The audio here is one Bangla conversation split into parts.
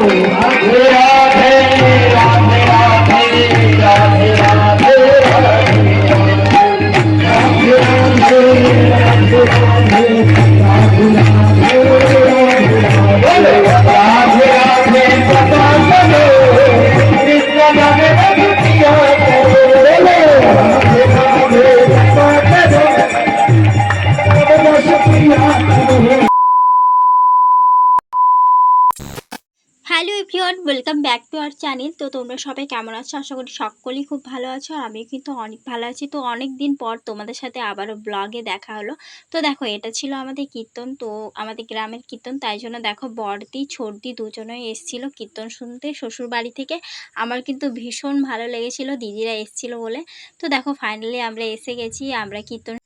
Radhe Radhe hello everyone, welcome back to our channel. তো তোমরা সবাই কেমন আছো? আশা করি সকলেই খুব ভালো আছো আর আমিও কিন্তু অনেক ভালো আছি। তো অনেক দিন পর তোমাদের সাথে আবারও ব্লগে দেখা হলো। তো দেখো, এটা ছিল আমাদের কীর্তন। তো আমাদের গ্রামের কীর্তন, তাই জন্য দেখো বড়দি, ছোটদি দুজনেই এসেছিল কীর্তন শুনতে শ্বশুর বাড়ি থেকে। আমার কিন্তু ভীষণ ভালো লেগেছিল, দিদিরা এসেছিল বলে। তো দেখো ফাইনালি আমরা এসে গেছি, আমরা কীর্তন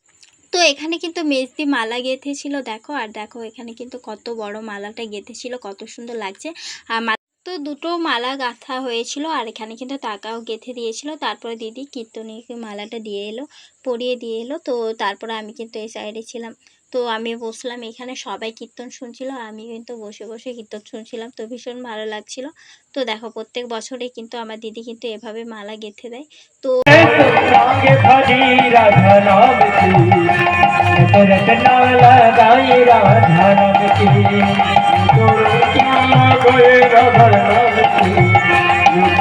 এখানে কিন্তু মেজদি মালা গেঁথেছিল, দেখো, আর দেখো এখানে কিন্তু কত বড় মালাটা গেঁথেছিল, কত সুন্দর লাগছে। আর তো দুটো মালা গাঁথা হয়েছিল, আর এখানে কিন্তু টাকাও গেঁথে দিয়েছিল। তারপরে দিদি কীর্তনীকে মালাটা দিয়ে এলো, পরিয়ে দিয়ে এলো, তো তারপরে আমি কিন্তু এই সাইডে ছিলাম। তো আমি বসলাম এখানে, সবাই কীর্তন শুনছিল আমি কিন্তু বসে বসে কীর্তন শুনছিলাম, তো ভীষণ ভালো লাগছিল। তো দেখো, প্রত্যেক বছরে কিন্তু আমার দিদি কিন্তু এভাবে মালা গেঁথে দেয়। তো रटना लगाई राधा नाम की तो रटना गए राधा नाम की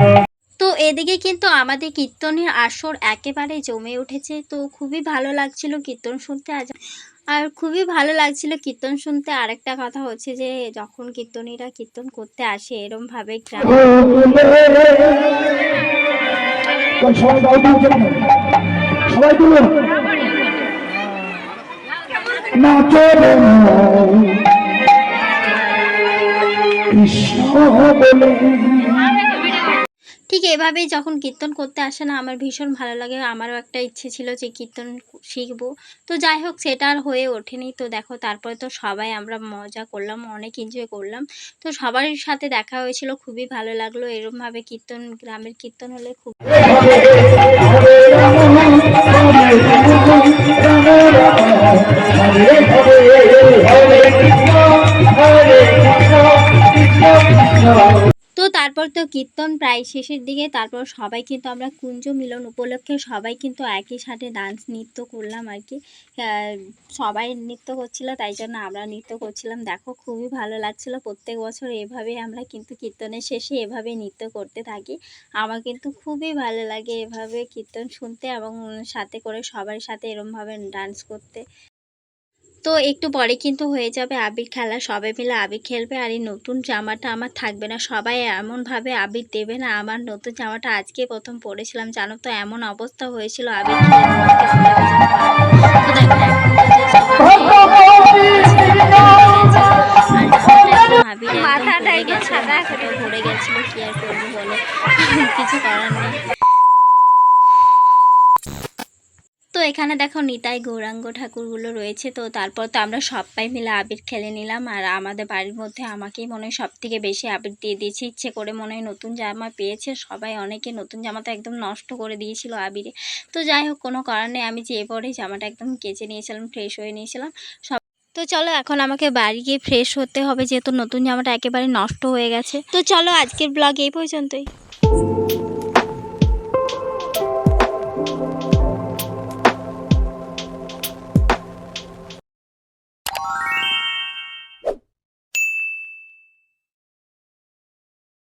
तो তো এদিকে কিন্তু আমাদের কীর্তনের আসর একেবারে জমে উঠেছে তো খুবই ভালো লাগছিল কীর্তন শুনতে আজ আর খুবই ভালো লাগছিল কীর্তন শুনতে আরেকটা কথা হচ্ছে যে যখন কীর্তনীরা কীর্তন করতে আসে এরমভাবে গ্রামে সবাই দাও দাও কেন সবাই তুলো নাচো রে মন। কৃষ্ণ বলে ঠিক এভাবেই যখন কীর্তন করতে আসে না আমার ভীষণ ভালো লাগে আমারও একটা ইচ্ছে ছিল যে কীর্তন শিখব তো যাই হোক সেটা আর হয়ে ওঠেনি তো দেখো তারপরে তো সবাই আমরা মজা করলাম অনেক এনজয় করলাম তো সবার সাথে দেখা হয়েছিল খুবই ভালো লাগল এরমভাবে কীর্তন গ্রামের কীর্তন হলে খুব তারপর তো কীর্তন প্রায় শেষের দিকে। তারপর সবাই কিন্তু আমরা কুঞ্জ মিলন উপলক্ষে সবাই কিন্তু একই সাথে ডান্স নৃত্য করলাম আর কি। সবাই নৃত্য করছিল, তাই জন্য আমরা নৃত্য করছিলাম। দেখো, খুবই ভালো লাগছিল। প্রত্যেক বছর এভাবে আমরা কিন্তু কীর্তনের শেষে এভাবে নৃত্য করতে থাকি। আমার কিন্তু খুবই ভালো লাগে এভাবে কীর্তন শুনতে এবং সাথে করে সবার সাথে এরমভাবে ডান্স করতে। তো একটু পরে কিন্তু হয়ে যাবে আবির খেলা। সবাই মিলে আবির খেলবে আর এই নতুন জামাটা আমার থাকবে না। সবাই এমনভাবে আবির দেবে না। আমার নতুন জামাটা আজকে প্রথম পরেছিলাম। জানো তো এমন অবস্থা হয়েছিল আবির আবির ভরে গেছিল কি আর করব বলো? কিছু করার নেই তো এখানে দেখো নিতাই গৌরাঙ্গ ঠাকুরগুলো রয়েছে, তো তারপর তো আমরা সবাই মিলে আবির খেলে নিলাম। আর আমাদের বাড়ির মধ্যে আমাকেই মনে হয় সব থেকে বেশি আবির দিয়ে দিয়েছে। ইচ্ছে করে মনে হয় নতুন জামা পেয়েছে। সবাই অনেকে নতুন জামাটা একদম নষ্ট করে দিয়েছিল আবিরে। তো যাই হোক, কোনো কারণে আমি যে পরে জামাটা একদম কেচে নিয়েছিলাম ফ্রেশ হয়ে নিয়েছিলাম। সব তো চলো, এখন আমাকে বাড়ি গিয়ে ফ্রেশ হতে হবে, যেহেতু নতুন জামাটা একেবারে নষ্ট হয়ে গেছে। তো চলো, আজকের ব্লগ এই পর্যন্তই।